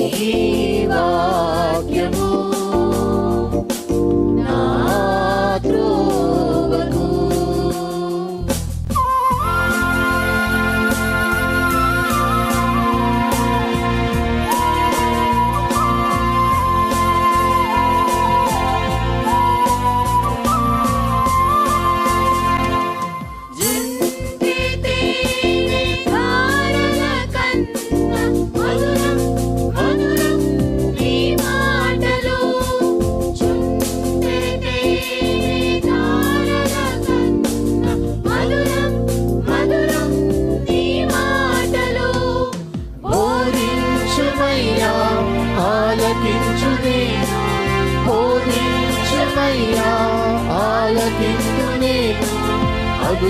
నీ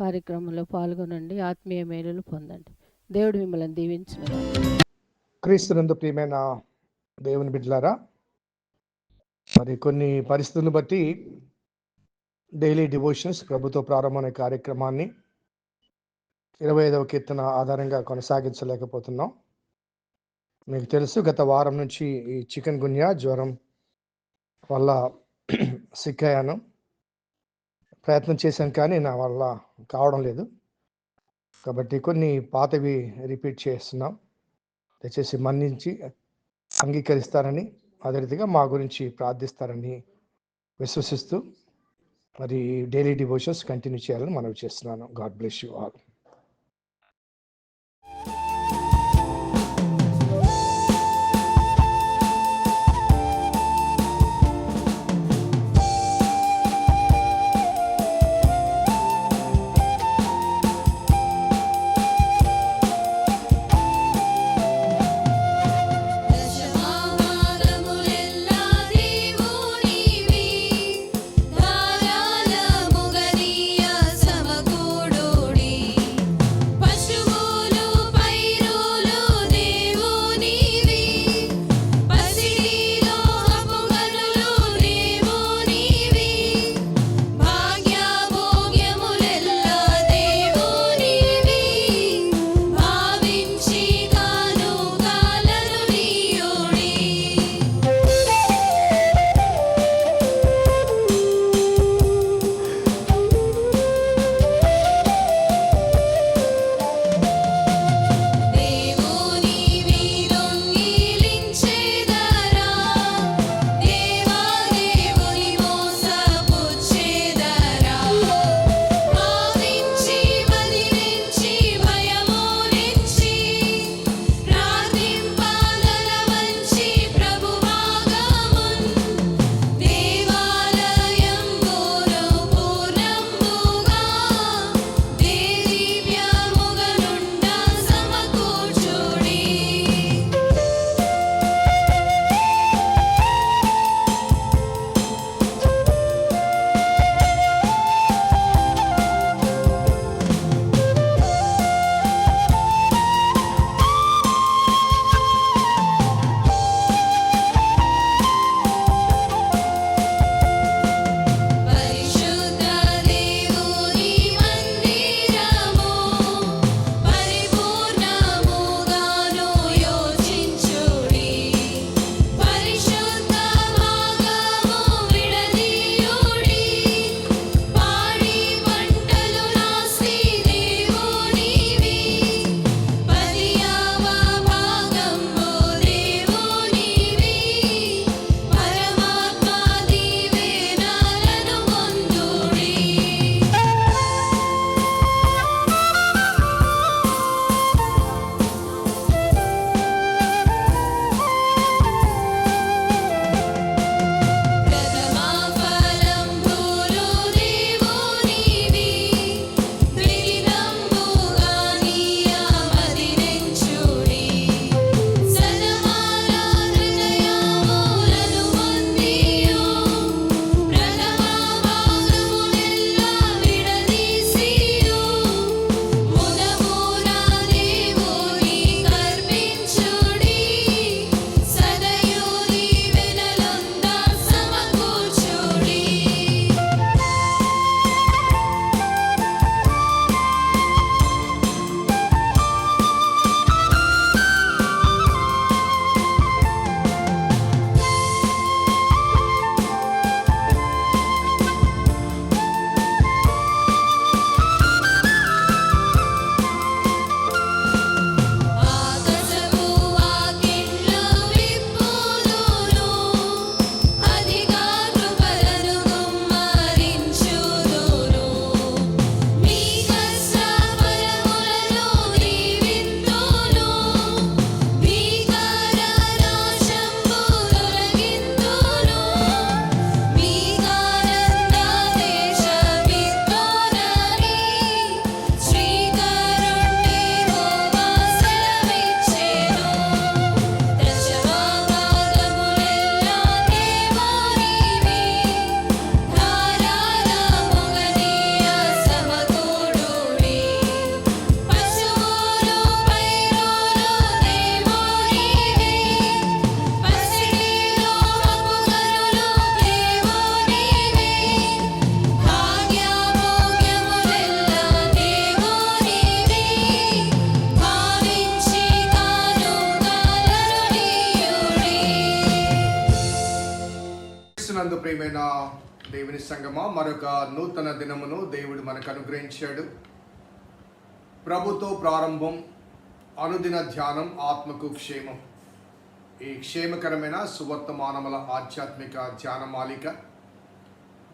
కార్యక్రమంలో పాల్గొనండి. ఆత్మీయ మేలులు పొందండి. దేవుడు మిమ్మల్ని దీవించిన క్రీస్తునందు ప్రియమైన దేవుని బిడ్డలారా మరి కొన్ని పరిస్థితులను బట్టి డైలీ డివోషన్స్ ప్రభుత్వ ప్రారంభం అనే కార్యక్రమాన్ని ఇరవై ఐదవ కీర్తన ఆధారంగా కొనసాగించలేకపోతున్నాం. మీకు తెలుసు గత వారం నుంచి ఈ చికెన్ గున్యా జ్వరం వల్ల సిక్ అయ్యాను. ప్రయత్నం చేశాను కానీ నా వల్ల కావడం లేదు. కాబట్టి కొన్ని పాతవి రిపీట్ చేస్తున్నాం. దయచేసి మన్నించి అంగీకరిస్తారని అదే రీతిగా మా గురించి ప్రార్థిస్తారని విశ్వసిస్తూ మరి డైలీ డివోషన్స్ కంటిన్యూ చేయాలని మనవి చేస్తున్నాను. God bless you all. సంగమా మరొక నూతన దినమును దేవుడు మనకు అనుగ్రహించాడు. ప్రభుతో ప్రారంభం అనుదిన ధ్యానం ఆత్మకు క్షేమం. ఈ క్షేమకరమైన సువర్తమానముల ఆధ్యాత్మిక ధ్యాన మాలిక.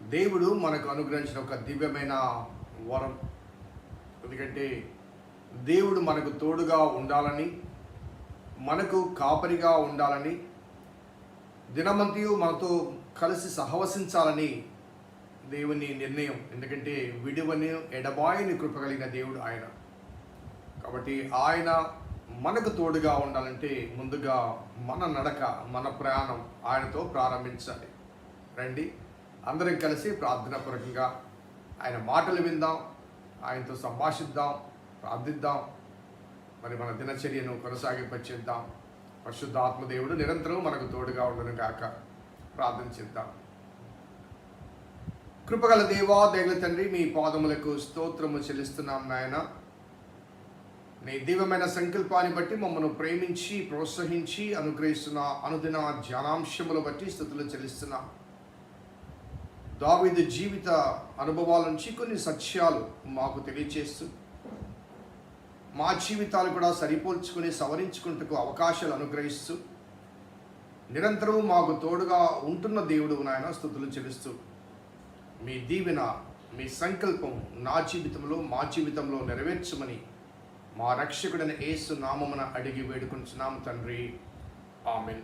దేవుడు మనకు అనుగ్రహించిన ఒక దివ్యమైన వరం. ఎందుకంటే దేవుడు మనకు తోడుగా ఉండాలని మనకు కాపరిగా ఉండాలని దినమంతియు మనతో కలిసి సహవసించాలని దేవుని నిర్ణయం. ఎందుకంటే విడువని ఎడబాయిని కృప కలిగిన దేవుడు ఆయన. కాబట్టి ఆయన మనకు తోడుగా ఉండాలంటే ముందుగా మన నడక మన ప్రయాణం ఆయనతో ప్రారంభించాలి. రండి అందరం కలిసి ప్రార్థనాపూర్వకంగా ఆయన మాటలు విందాం ఆయనతో సంభాషిద్దాం ప్రార్థిద్దాం. మరి మన దినచర్యను కొనసాగింపచేద్దాం. పరిశుద్ధాత్మ దేవుడు నిరంతరం మనకు తోడుగా ఉండను కాక ప్రార్థన చేద్దాం. కృపగల దేవా దేగల తండ్రి మీ పాదములకు స్తోత్రము చెల్లిస్తున్నాం నాయన. నీ దివ్యమైన సంకల్పాన్ని బట్టి మమ్మల్ని ప్రేమించి ప్రోత్సహించి అనుగ్రహిస్తున్న అనుదిన ధ్యానాంశములు బట్టి స్థుతులు చెల్లిస్తున్నాం. దావీదు జీవిత అనుభవాల నుంచి కొన్ని సత్యాలు మాకు తెలియచేస్తూ మా జీవితాలు కూడా సరిపోల్చుకుని సవరించుకుంటకు అవకాశాలు అనుగ్రహిస్తూ నిరంతరం మాకు తోడుగా ఉంటున్న దేవుడు నాయన స్థుతులు చెల్లిస్తూ మీ దీవెన మీ సంకల్పం నా జీవితంలో మా జీవితంలో నెరవేర్చమని మా రక్షకుడైన ఏసు నామమున అడిగి వేడుకుంటున్నాము తండ్రి. ఆమెన్.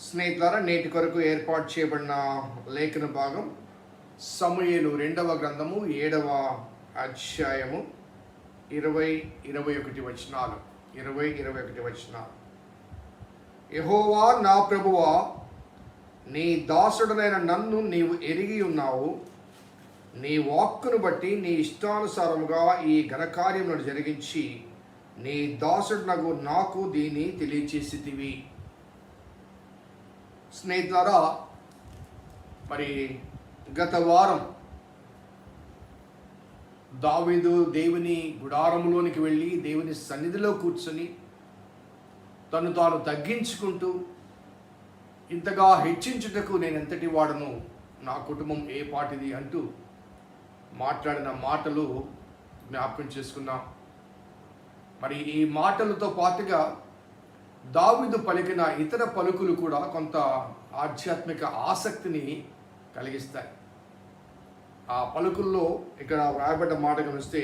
స్నేహితులారా నేటి కొరకు ఏర్పాటు చేయబడిన లేఖన భాగం సమూయేలు రెండవ గ్రంథము ఏడవ అధ్యాయము ఇరవై ఇరవై ఒకటి వచనాలు. ఇరవై ఇరవై ఒకటి వచనాలు. యహోవా నా ప్రభువా నీ దాసుడనైన నన్ను నీవు ఎరిగి ఉన్నావు. నీ వాక్కును బట్టి నీ ఇష్టానుసారముగా ఈ ఘనకార్యములను జరిగించి నీ దాసుడునకు నాకు దీన్ని తెలియచేసితివి. స్నేహితులారా మరి గత వారం దావీదు దేవుని గుడారంలోనికి వెళ్ళి దేవుని సన్నిధిలో కూర్చొని తను తాను తగ్గించుకుంటూ ఇంతగా హెచ్చించుటకు నేను ఎంతటి వాడను? నా కుటుంబం ఏ పాటిది అంటూ మాట్లాడిన మాటలు జ్ఞాపకం చేసుకున్నాం. మరి ఈ మాటలతో పాటుగా దావిదు పలికిన ఇతర పలుకులు కూడా కొంత ఆధ్యాత్మిక ఆసక్తిని కలిగిస్తాయి. ఆ పలుకుల్లో ఇక్కడ వ్రాయబడ్డ మాట గమనిస్తే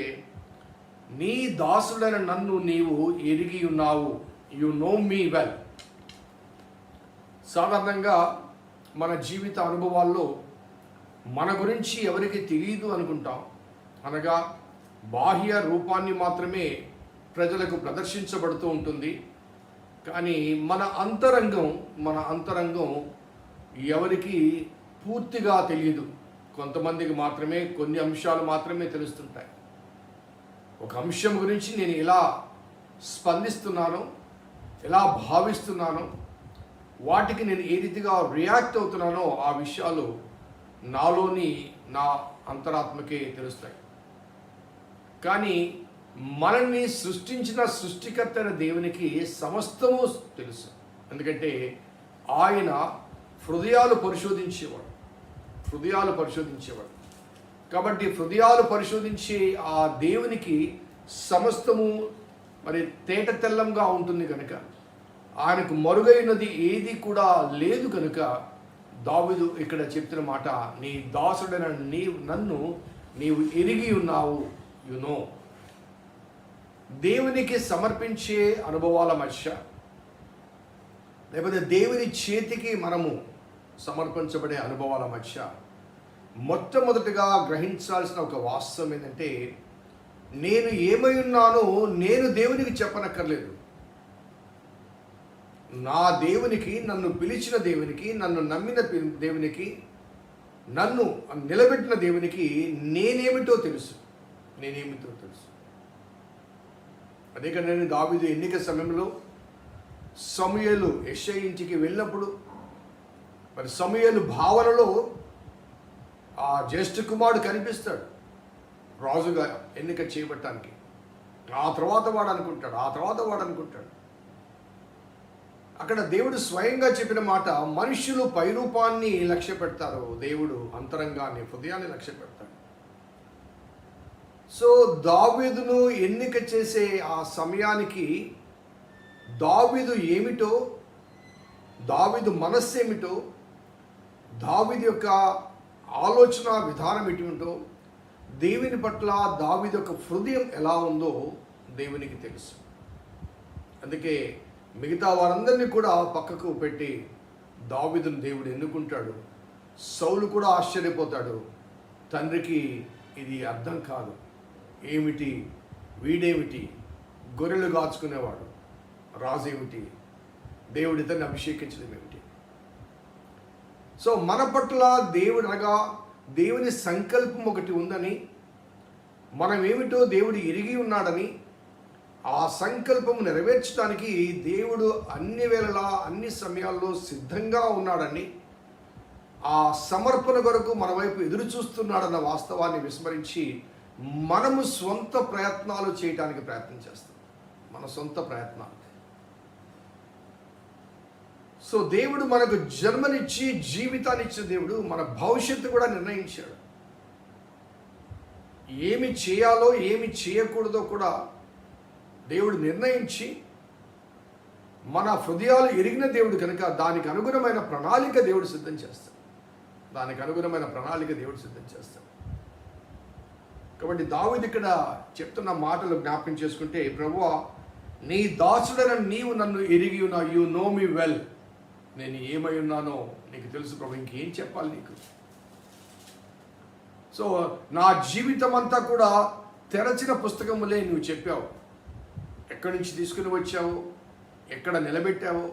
నీ దాసుడైన నన్ను నీవు ఎరిగి ఉన్నావు. యు నో మీ వెల్ సాధారణంగా మన జీవిత అనుభవాల్లో మన గురించి ఎవరికి తెలియదు అనుకుంటాం. అనగా బాహ్య రూపాన్ని మాత్రమే ప్రజలకు ప్రదర్శించబడుతూ ఉంటుంది. కానీ మన అంతరంగం మన అంతరంగం ఎవరికి పూర్తిగా తెలియదు కొంతమందికి మాత్రమే కొన్ని అంశాలు మాత్రమే తెలుస్తుంటాయి. ఒక అంశం గురించి నేను ఎలా స్పందిస్తున్నాను ఎలా భావిస్తున్నాను వాటికి నేను ఏ రీతిగా రియాక్ట్ అవుతున్నానో ఆ విషయాలు నాలోని నా అంతరాత్మకే తెలుస్తాయి. కానీ మనల్ని సృష్టించిన సృష్టికర్త అయిన దేవునికి సమస్తము తెలుసు. ఎందుకంటే ఆయన హృదయాలు పరిశోధించేవాడు. హృదయాలు పరిశోధించేవాడు. కాబట్టి హృదయాలు పరిశోధించే ఆ దేవునికి సమస్తము మరి తేట తెల్లంగా ఉంటుంది కనుక ఆయనకు మరుగైనది ఏది కూడా లేదు కనుక దావిదు ఇక్కడ చెప్తున్న మాట నీ దాసుడైన నీ నన్ను నీవు ఎరిగి ఉన్నావు యు నో దేవునికి సమర్పించే అనుభవాల మధ్య లేకపోతే దేవుని చేతికి మనము సమర్పించబడే అనుభవాల మధ్య మొట్టమొదటిగా గ్రహించాల్సిన ఒక వాస్తవం ఏంటంటే నేను ఏమై ఉన్నానో నేను దేవునికి చెప్పనక్కర్లేదు. నా దేవునికి నన్ను పిలిచిన దేవునికి నన్ను నమ్మిన దేవునికి నన్ను నిలబెట్టిన దేవునికి నేనేమిటో తెలుసు. నేనేమిటో తెలుసు. అదే కదా నేను దావిదు ఎన్నిక సమయంలో సమయలు యెషయా ఇంటికి వెళ్ళినప్పుడు మరి సమయలు భావనలో ఆ జ్యేష్ఠ కుమారుడు కనిపిస్తాడు రాజుగా ఎన్నిక చేయబట్టడానికి ఆ తర్వాత వాడు అనుకుంటాడు ఆ తర్వాత వాడు అనుకుంటాడు. అక్కడ దేవుడు స్వయంగా చెప్పిన మాట మనుషులు పైరూపాన్ని లక్ష్య పెడతారు. దేవుడు అంతరంగాన్ని హృదయాన్ని లక్ష్య పెడతాడు. సో దావీదును ఎన్నిక చేసే ఆ సమయానికి దావీదు ఏమిటో దావీదు మనస్సు ఏమిటో దావీదు యొక్క ఆలోచన విధానం ఏమిటో దేవుని పట్ల దావీదు యొక్క హృదయం ఎలా ఉందో దేవునికి తెలుసు. అందుకే మిగతా వారందరినీ కూడా పక్కకు పెట్టి దావిదును దేవుడు ఎన్నుకుంటాడు. సౌలు కూడా ఆశ్చర్యపోతాడు. తండ్రికి ఇది అర్థం కాదు. ఏమిటి? వీడేమిటి? గొర్రెలు కాచుకునేవాడు. రాజు ఏమిటి? దేవుడు ఇతన్ని అభిషేకించడం ఏమిటి? సో మన పట్ల దేవుడు అనగా దేవుని సంకల్పం ఒకటి ఉందని మనం ఏమిటో దేవుడు ఎరిగి ఉన్నాడని ఆ సంకల్పం నెరవేర్చడానికి దేవుడు అన్ని వేళలా అన్ని సమయాల్లో సిద్ధంగా ఉన్నాడని ఆ సమర్పణ కొరకు మన వైపు ఎదురు చూస్తున్నాడన్న వాస్తవాన్ని విస్మరించి మనము సొంత ప్రయత్నాలు చేయడానికి ప్రయత్నం చేస్తాం. మన సొంత ప్రయత్నాలు. సో దేవుడు మనకు జన్మనిచ్చి జీవితాన్ని ఇచ్చిన దేవుడు మన భవిష్యత్తు కూడా నిర్ణయించాడు. ఏమి చేయాలో ఏమి చేయకూడదో కూడా దేవుడు నిర్ణయించి మన హృదయాలు ఎరిగిన దేవుడు కనుక దానికి అనుగుణమైన ప్రణాళిక దేవుడు సిద్ధం చేస్తాడు. దానికి అనుగుణమైన ప్రణాళిక దేవుడు సిద్ధం చేస్తాడు. కాబట్టి దావిది ఇక్కడ చెప్తున్న మాటలు జ్ఞాపకం చేసుకుంటే ప్రభు నీ దాసుడన నీవు నన్ను ఎరిగి ఉన్నా యు నో మీ వెల్. నేను ఏమై ఉన్నానో నీకు తెలుసు ప్రభు ఇంకేం చెప్పాలి నీకు? సో నా జీవితం అంతా కూడా తెరచిన పుస్తకములే నువ్వు చెప్పావు. ఎక్కడి నుంచి తీసుకుని వచ్చావు? ఎక్కడ నిలబెట్టావో?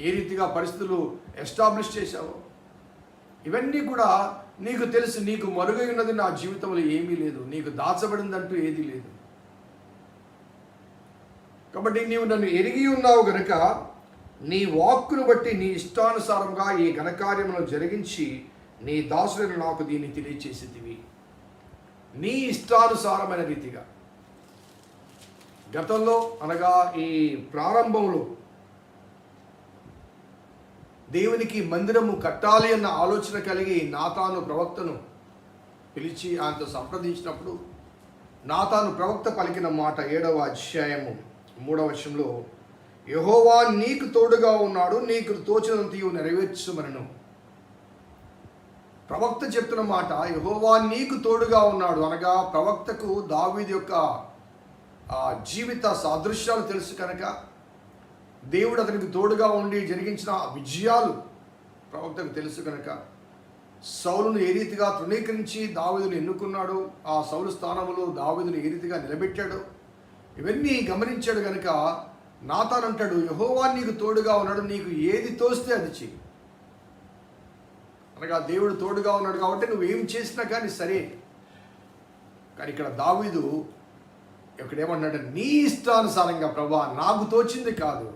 ఏ రీతిగా పరిస్థితులు ఎస్టాబ్లిష్ చేశావు? ఇవన్నీ కూడా నీకు తెలుసు నీకు మరుగై ఉన్నది నా జీవితంలో ఏమీ లేదు. నీకు దాచబడిందంటూ ఏదీ లేదు. కాబట్టి నీవు నన్ను ఎరిగి ఉన్నావు గనుక నీ వాక్కును బట్టి నీ ఇష్టానుసారంగా ఈ ఘనకార్యములను జరిగించి నీ దాసులను నాకు దీన్ని తెలియచేసేదివి నీ ఇష్టానుసారమైన రీతిగా. గతంలో అనగా ఈ ప్రారంభంలో దేవునికి మందిరము కట్టాలి అన్న ఆలోచన కలిగి నాతాను ప్రవక్తను పిలిచి ఆయనతో సంప్రదించినప్పుడు నాతాను ప్రవక్త పలికిన మాట ఏడవ అధ్యాయము మూడవ వర్షంలో యహోవా నీకు తోడుగా ఉన్నాడు నీకు తోచినంతయు నెరవేర్చమనను. ప్రవక్త చెప్తున్న మాట యహోవా నీకు తోడుగా ఉన్నాడు. అనగా ప్రవక్తకు దావీది యొక్క జీవిత సాదృశ్యాలు తెలుసు కనుక దేవుడు అతనికి తోడుగా ఉండి జరిగించిన విజయాలు ప్రవక్తకు తెలుసు కనుక సౌలును ఏ రీతిగా తృణీకరించి దావీదును ఎన్నుకున్నాడు ఆ సౌలు స్థానంలో దావీదును ఏ రీతిగా నిలబెట్టాడు ఇవన్నీ గమనించాడు కనుక నాతానంటాడు యహోవా నీకు తోడుగా ఉన్నాడు నీకు ఏది తోస్తే అది చెయ్యి. అనగా దేవుడు తోడుగా ఉన్నాడు కాబట్టి నువ్వు ఏం చేసినా కానీ సరే. కానీ ఇక్కడ దావీదు ఇక్కడ ఏమన్నాడు నీ ఇష్టానుసారంగా ప్రభా నాకు తోచింది కాదు.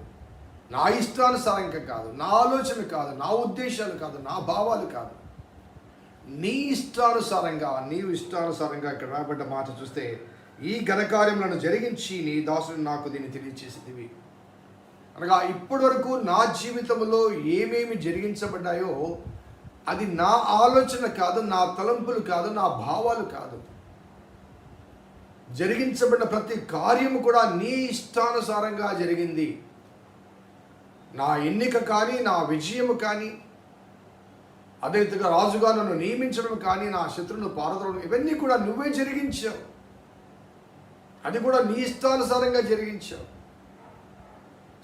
నా ఇష్టానుసారంగా కాదు. నా ఆలోచన కాదు. నా ఉద్దేశాలు కాదు. నా భావాలు కాదు. నీ ఇష్టానుసారంగా నీవు ఇష్టానుసారంగా ఇక్కడ రాబడ్డ మాట చూస్తే ఈ ఘనకార్యములను జరిగించి నీ దాసుడు నాకు దీన్ని తెలియచేసేదివి. అనగా ఇప్పటి వరకు నా జీవితంలో ఏమేమి జరిగించబడ్డాయో అది నా ఆలోచన కాదు నా తలంపులు కాదు నా భావాలు కాదు. జరిగించబడిన ప్రతి కార్యము కూడా నీ ఇష్టానుసారంగా జరిగింది. నా ఎన్నిక కానీ నా విజయము కానీ అదే రీతిగా రాజుగా నన్ను నియమించడం కానీ నా శత్రువును పారదడం ఇవన్నీ కూడా నువ్వే జరిగించావు. అది కూడా నీ ఇష్టానుసారంగా జరిగించావు.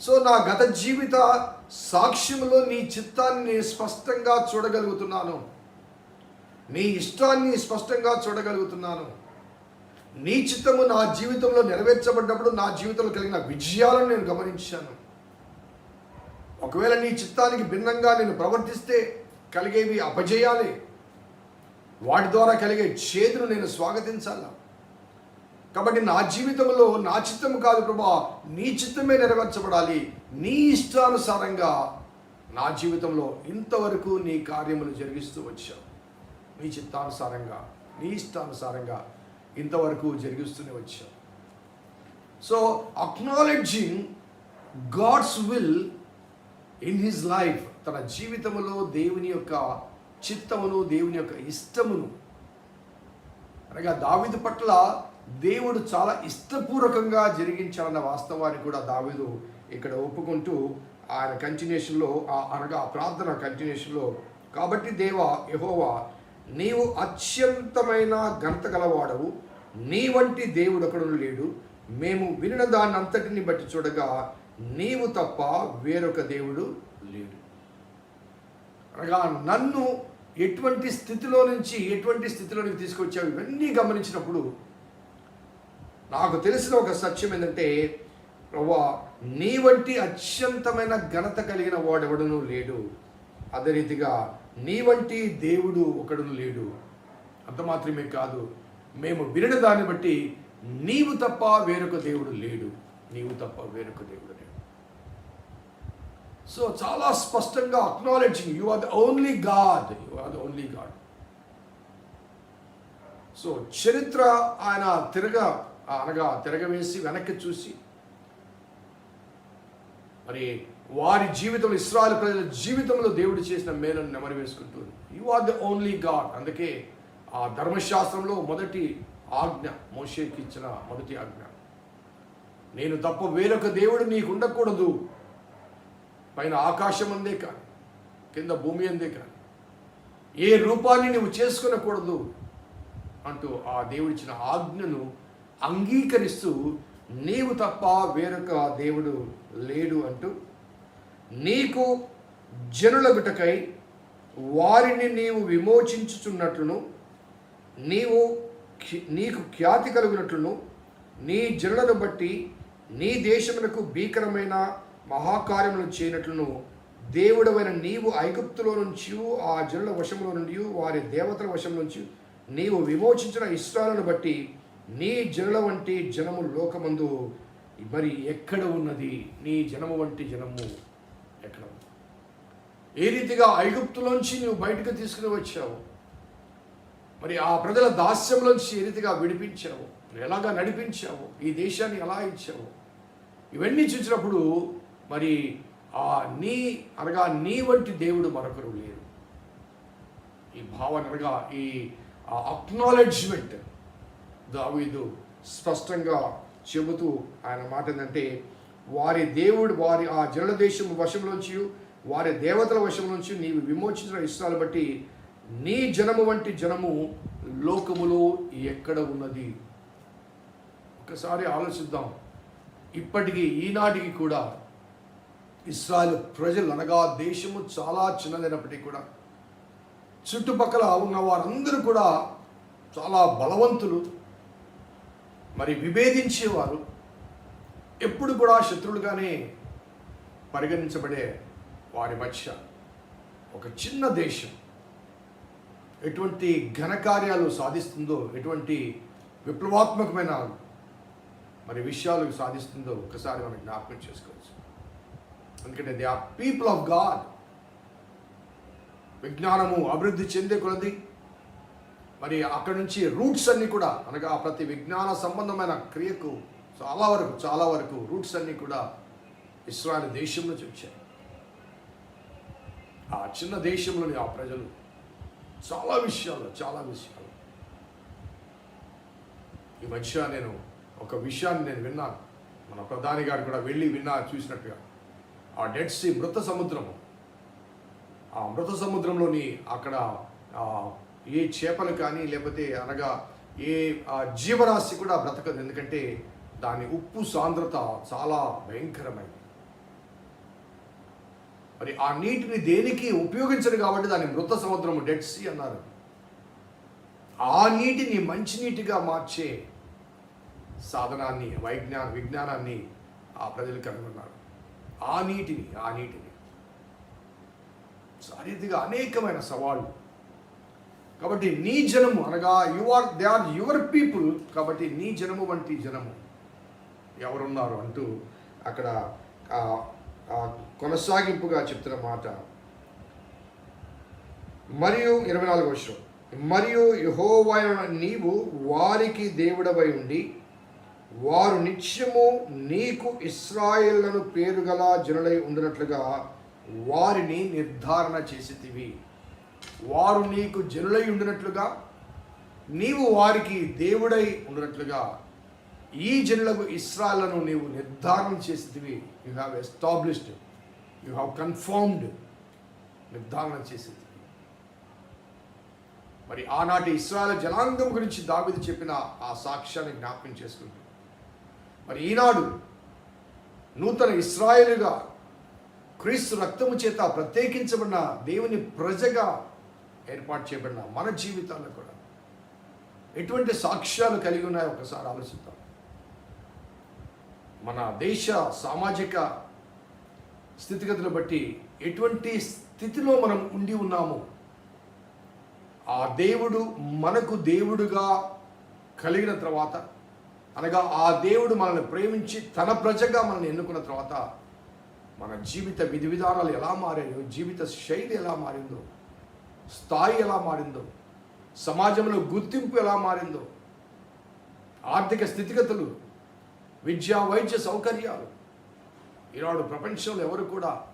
సో నా గత జీవిత సాక్ష్యంలో నీ చిత్తాన్ని స్పష్టంగా చూడగలుగుతున్నాను. నీ ఇష్టాన్ని స్పష్టంగా చూడగలుగుతున్నాను. నీ చిత్తము నా జీవితంలో నెరవేర్చబడ్డప్పుడు నా జీవితంలో కలిగిన విజయాలను నేను గమనించాను. ఒకవేళ నీ చిత్తానికి భిన్నంగా నేను ప్రవర్తిస్తే కలిగేవి అపజయాలే. వాటి ద్వారా కలిగే చేతును నేను స్వాగతించాల? కాబట్టి నా జీవితంలో నా చిత్తము కాదు ప్రభా నీ చిత్తమే నెరవేర్చబడాలి. నీ ఇష్టానుసారంగా నా జీవితంలో ఇంతవరకు నీ కార్యములు జరిగిస్తూ వచ్చావు. నీ చిత్తానుసారంగా నీ ఇష్టానుసారంగా ఇంతవరకు జరిగిస్తూనే వచ్చాం. So acknowledging God's will in his life తన జీవితంలో దేవుని యొక్క చిత్తమును దేవుని యొక్క ఇష్టమును. అనగా దావిదు పట్ల దేవుడు చాలా ఇష్టపూర్వకంగా జరిగించాలన్న వాస్తవాన్ని కూడా దావిదు ఇక్కడ ఒప్పుకుంటూ ఆయన కంటిన్యూషన్లో అనగా ఆ ప్రార్థన కంటిన్యూషన్లో కాబట్టి దేవ యహోవా నీవు అత్యంతమైన ఘనత గలవాడవు. నీ వంటి దేవుడు ఒకడు లేడు. మేము వినిన దాన్ని అంతటిని బట్టి చూడగా నీవు తప్ప వేరొక దేవుడు లేడు. అనగా నన్ను ఎటువంటి స్థితిలో నుంచి ఎటువంటి స్థితిలోనికి తీసుకొచ్చావు ఇవన్నీ గమనించినప్పుడు నాకు తెలిసిన ఒక సత్యం ఏంటంటే ప్రభా నీ వంటి అత్యంతమైన ఘనత కలిగిన వాడెవడను లేడు. అదే రీతిగా నీ వంటి దేవుడు ఒకడును లేడు. అంత మాత్రమే కాదు మేము వినని దాన్ని బట్టి నీవు తప్ప వేరొక దేవుడు లేడు. నీవు తప్ప వేరొక దేవుడు లేడు. సో చాలా స్పష్టంగా acknowledging you are the only God you are the only God so చరిత్ర ఆయన తిరగ అనగా తిరగవేసి వెనక్కి చూసి మరి వారి జీవితంలో ఇస్రాయల్ ప్రజల జీవితంలో దేవుడు చేసిన మేలను నెమరు వేసుకుంటుంది you are the only God అందుకే ఆ ధర్మశాస్త్రంలో మొదటి ఆజ్ఞ మోషేకి ఇచ్చిన మొదటి ఆజ్ఞ. నేను తప్ప వేరొక దేవుడు నీకు ఉండకూడదు. పైన ఆకాశం అందే కానీ కింద భూమి అందే కానీ ఏ రూపాన్ని నువ్వు చేసుకునకూడదు అంటూ ఆ దేవుడిచ్చిన ఆజ్ఞను అంగీకరిస్తూ నీవు తప్ప వేరొక దేవుడు లేడు అంటూ నీకు జనుల గుటకై వారిని నీవు విమోచించుచున్నట్లును నీవు నీకు ఖ్యాతి కలుగునట్లును నీ జనులను బట్టి నీ దేశమునకు భీకరమైన మహాకార్యములు చేయనట్లును దేవుడవైన నీవు ఐగుప్తులో నుంచి ఆ జనుల వశంలో నుండి వారి దేవతల వశం నుంచి నీవు విమోచించిన ఇష్టాలను బట్టి నీ జనుల వంటి జనము లోకమందు మరి ఎక్కడ ఉన్నది? నీ జనము వంటి జనము. ఎక్కడ? ఏ రీతిగా ఐగుప్తులోంచి నువ్వు బయటకు తీసుకుని వచ్చావు? మరి ఆ ప్రజల దాస్యంలోంచి ఏ రీతిగా విడిపించావు? ఎలాగా నడిపించావు? ఈ దేశాన్ని ఎలా ఇచ్చావు? ఇవన్నీ చూసినప్పుడు మరి ఆ నీ అనగా నీ వంటి దేవుడు మరొకరు లేరు. ఈ భావన అనగా ఈ అక్నాలెడ్జ్మెంట్ దావీదు స్పష్టంగా చెబుతూ ఆయన మాట ఏంటంటే వారి దేవుడు వారి ఆ జనుల దేశం వశంలోంచి వారి దేవతల వశంలోంచి నీవు విమోచించిన ఇష్టాలు బట్టి నీ జనము వంటి జనము లోకములో ఎక్కడ ఉన్నది? ఒకసారి ఆలోచిద్దాం. ఇప్పటికీ ఈనాటికి కూడా ఇస్రాయల్ ప్రజలు అనగా దేశము చాలా చిన్నదైనప్పటికీ కూడా చుట్టుపక్కల ఉన్న వారందరూ కూడా చాలా బలవంతులు మరి విభేదించేవారు. ఎప్పుడు కూడా శత్రువులుగానే పరిగణించబడే వారి మధ్య ఒక చిన్న దేశం ఎటువంటి ఘనకార్యాలు సాధిస్తుందో ఎటువంటి విప్లవాత్మకమైన మరి విషయాలు సాధిస్తుందో ఒకసారి మనం జ్ఞాపకం చేసుకోవచ్చు. ఎందుకంటే they are people of God. విజ్ఞానము అభివృద్ధి చెందే కొలది. మరి అక్కడ నుంచి రూట్స్ అన్నీ కూడా అనగా ప్రతి విజ్ఞాన సంబంధమైన క్రియకు చాలా వరకు చాలా వరకు రూట్స్ అన్నీ కూడా ఇస్రాయల్ దేశం నుంచి వచ్చాయి ఆ చిన్న దేశంలోని ఆ ప్రజలు చాలా విషయాలు చాలా విషయాలు. ఈ మధ్య నేను ఒక విషయాన్ని నేను విన్నాను. మన ప్రధాని గారు కూడా వెళ్ళి విన్నా చూసినట్టుగా. ఆ డెడ్ సీ మృత సముద్రము ఆ మృత సముద్రంలోని అక్కడ ఏ చేపలు కానీ లేకపోతే అనగా ఏ ఆ, జీవరాశి కూడా బ్రతకదు. ఎందుకంటే దాని ఉప్పు సాంద్రత చాలా భయంకరమైనది. మరి ఆ నీటిని దేనికి ఉపయోగించరు కాబట్టి దాని మృత సముద్రం డెడ్ సీ అన్నారు. ఆ నీటిని మంచినీటిగా మార్చే సాధనాన్ని వైజ్ఞా విజ్ఞానాన్ని ఆ ప్రజలు కనుగొన్నారు. ఆ నీటిని ఆ నీటిని. సో రీతిగా అనేకమైన సవాళ్ళు. కాబట్టి నీ జనము అనగా you are they are your people కాబట్టి నీ జనము వంటి జనము. ఎవరున్నారు అంటూ అక్కడ కొనసాగింపుగా చెప్తున్న మాట. మరియు ఇరవై నాలుగు వర్షం మరియు యహోవైన నీవు వారికి దేవుడవై ఉండి వారు నిత్యము నీకు ఇస్రాయేళ్ళను పేరుగల జనులై ఉండినట్లుగా వారిని నిర్ధారణ చేసితివి. వారు నీకు జనులై ఉండినట్లుగా నీవు వారికి దేవుడై ఉండినట్లుగా ఈ జనులకు ఇస్రాలను నీవు నిర్ధారణ చేసేదివి you have established you have confirmed నిర్ధారణ చేసేది మరి ఆనాటి ఇస్రాయల్ జనాంగం గురించి దావిది చెప్పిన ఆ సాక్ష్యాన్ని జ్ఞాపకం చేసుకుంటూ మరి ఈనాడు నూతన ఇస్రాయేలుగా క్రీస్తు రక్తము చేత ప్రత్యేకించబడిన దేవుని ప్రజగా ఏర్పాటు చేయబడిన మన జీవితాల్లో కూడా ఎటువంటి సాక్ష్యాలు కలిగి ఉన్నాయో ఒకసారి ఆలోచిద్దాం. మన దేశ సామాజిక స్థితిగతులు బట్టి ఎటువంటి స్థితిలో మనం ఉండి ఉన్నాము ఆ దేవుడు మనకు దేవుడుగా కలిగిన తర్వాత అనగా ఆ దేవుడు మనల్ని ప్రేమించి తన ప్రజగా మనల్ని ఎన్నుకున్న తర్వాత మన జీవిత విధి విధానాలు ఎలా మారాయో జీవిత శైలి ఎలా మారిందో స్థాయి ఎలా మారిందో సమాజంలో గుర్తింపు ఎలా మారిందో ఆర్థిక స్థితిగతులు విద్యా వైద్య సౌకర్యాలు. ఈనాడు ప్రపంచంలో ఎవరు కూడా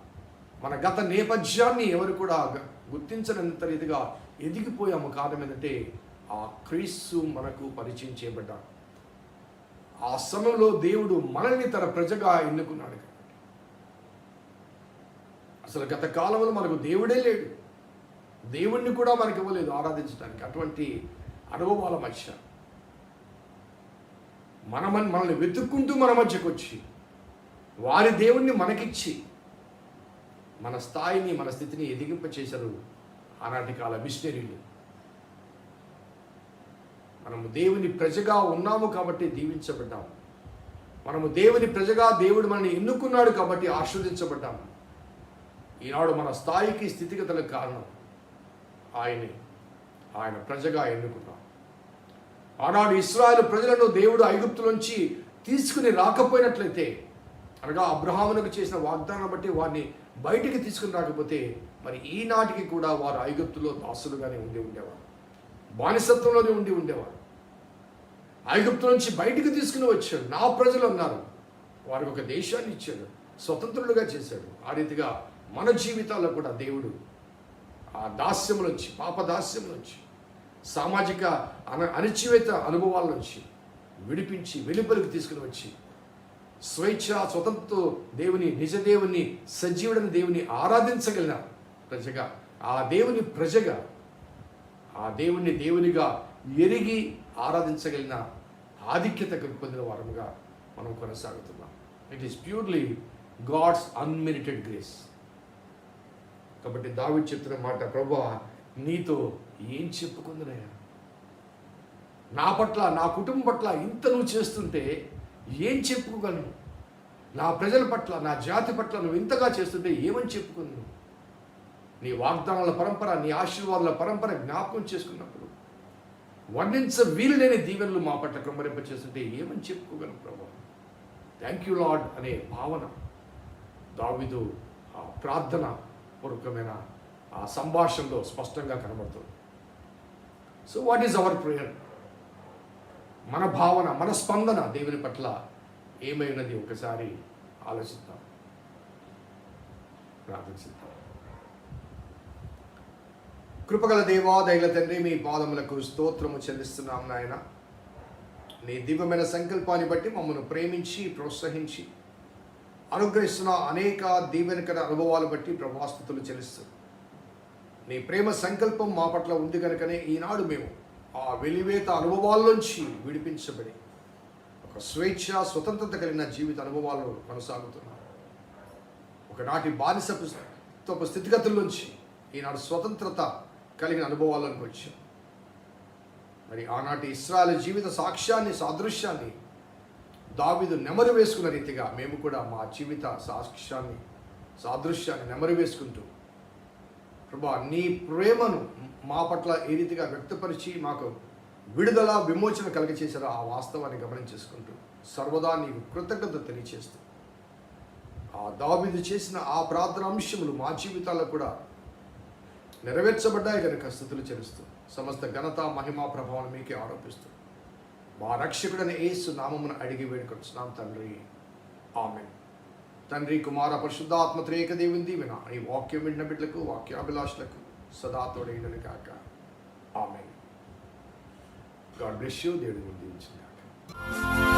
మన గత నేపథ్యాన్ని ఎవరు కూడా గుర్తించనంత రీతిగా ఎదిగిపోయాము కారణం ఏంటంటే ఆ క్రీస్తు మనకు పరిచయం చేయబడ్డాడు. ఆ సమయంలో దేవుడు మనల్ని తన ప్రజగా ఎన్నుకున్నాడు. కాబట్టి అసలు గత కాలంలో మనకు దేవుడే లేడు. దేవుణ్ణి కూడా మనకి ఇవ్వలేదు ఆరాధించడానికి. అటువంటి అనుభవాల మధ్య మనమని మనల్ని వెతుక్కుంటూ మన మధ్యకు వచ్చి వారి దేవుణ్ణి మనకిచ్చి మన స్థాయిని మన స్థితిని ఎదిగింప చేశారు ఆనాటి కాల మిషనరీలు. మనము దేవుని ప్రజగా ఉన్నాము కాబట్టి దీవించబడ్డాము మనము దేవుని ప్రజగా దేవుడు మనల్ని ఎన్నుకున్నాడు కాబట్టి ఆస్వాదించబడ్డాము ఈనాడు మన స్థాయికి స్థితిగతులకు కారణం ఆయనే. ఆయన ప్రజగా ఎన్నుకున్నాం. ఆనాడు ఇస్రాయల్ ప్రజలను దేవుడు ఐగుప్తులోంచి తీసుకుని రాకపోయినట్లయితే అనగా అబ్రహామునకు చేసిన వాగ్దానం బట్టి వారిని బయటికి తీసుకుని రాకపోతే మరి ఈనాటికి కూడా వారు ఐగుప్తులో దాసులుగానే ఉండి ఉండేవారు. బానిసత్వంలోనే ఉండి ఉండేవారు. ఐగుప్తు నుంచి బయటికి తీసుకుని వచ్చాడు నా ప్రజలు అన్నారు. వారికి ఒక దేశాన్ని ఇచ్చాడు. స్వతంత్రులుగా చేశాడు. ఆ రీతిగా మన జీవితాల్లో కూడా దేవుడు ఆ దాస్యం నుంచి పాప దాస్యం నుంచి సామాజిక అన అణచివేత అనుభవాల నుంచి విడిపించి వెలుపలికి తీసుకుని వచ్చి స్వేచ్ఛ స్వతంత్రతో దేవుని నిజదేవుని సజీవుడని దేవుని ఆరాధించగలిగిన ప్రజగా ఆ దేవుని ప్రజగా ఆ దేవుణ్ణి దేవునిగా ఎరిగి ఆరాధించగలిగిన ఆధిక్యత పొందిన వారముగా మనం కొనసాగుతున్నాం. It is purely God's unmerited grace కాబట్టి దావి చెప్తున్న మాట ప్రభా నీతో ఏం చెప్పుకుందినయ్యా? నా పట్ల నా కుటుంబం పట్ల ఇంత నువ్వు చేస్తుంటే ఏం చెప్పుకోగలను? నా ప్రజల పట్ల నా జాతి పట్ల నువ్వు ఇంతగా చేస్తుంటే ఏమని చెప్పుకుందు నీ వాగ్దానాల పరంపర నీ ఆశీర్వాదాల పరంపర జ్ఞాపకం చేసుకున్నప్పుడు వర్ణించ వీలు లేని దీవెనలు మా పట్ల క్రమరింప చేస్తుంటే ఏమని చెప్పుకోగలను ప్రభా? థ్యాంక్ యూ లాడ్ అనే భావన దావిదు ఆ ప్రార్థన పూర్వకమైన ఆ సంభాషణలో స్పష్టంగా కనబడుతుంది. So what is our prayer మన భావన మన స్పందన దేవుని పట్ల ఏమైనది ఒకసారి ఆలోచిద్దాం. ప్రార్థించిద్దాం. కృపగల దేవా దైల తండ్రి మీ పాదములకు స్తోత్రము చెల్లిస్తున్నాం నాయన. నీ దివ్యమైన సంకల్పాన్ని బట్టి మమ్మల్ని ప్రేమించి ప్రోత్సహించి అనుగ్రహిస్తున్న అనేక దీవెనకర అనుభవాలు బట్టి ప్రభాస్తుతులు చెల్లిస్తున్నాం. నీ ప్రేమ సంకల్పం మా పట్ల ఉంది కనుకనే ఈనాడు మేము ఆ వెలివేత అనుభవాల్లోంచి విడిపించబడి ఒక స్వేచ్ఛ స్వతంత్రత కలిగిన జీవిత అనుభవాలు కొనసాగుతున్నాం. ఒకనాటి బానిస తప్ప స్థితిగతుల్లోంచి ఈనాడు స్వతంత్రత కలిగిన అనుభవాల్లోకి వచ్చాం. మరి ఆనాటి ఇస్రాయల్ జీవిత సాక్ష్యాన్ని సాదృశ్యాన్ని దావిదు నెమరు వేసుకున్న రీతిగా మేము కూడా మా జీవిత సాక్ష్యాన్ని సాదృశ్యాన్ని నెమరు వేసుకుంటూ ప్రభా నీ ప్రేమను మా పట్ల ఏ రీతిగా వ్యక్తపరిచి మాకు విడుదల విమోచన కలిగచేశారో ఆ వాస్తవాన్ని గమనించేసుకుంటూ సర్వదా నీకు కృతజ్ఞత తెలియచేస్తూ ఆ దావిదు చేసిన ఆ ప్రార్థన అంశములు మా జీవితాల్లో కూడా నెరవేర్చబడ్డాయి కనుక స్థుతులు చెలుస్తూ సమస్త ఘనత మహిమా ప్రభావం మీకే ఆరోపిస్తూ మా రక్షకుడని ఏసు నామమును అడిగి వేడుకొచ్చున్నాం తండ్రి. ఆమెన్. తండ్రి కుమార పరిశుద్ధాత్మ త్రేక దేవుని దీవెన. ఈ వాక్యం విన్న బిడ్డలకు వాక్యాభిలాషులకు సదా తోడైనను కాక ఆమె గాడ్ బ్లెస్ యూ. దేవుడి దీవించింది కాక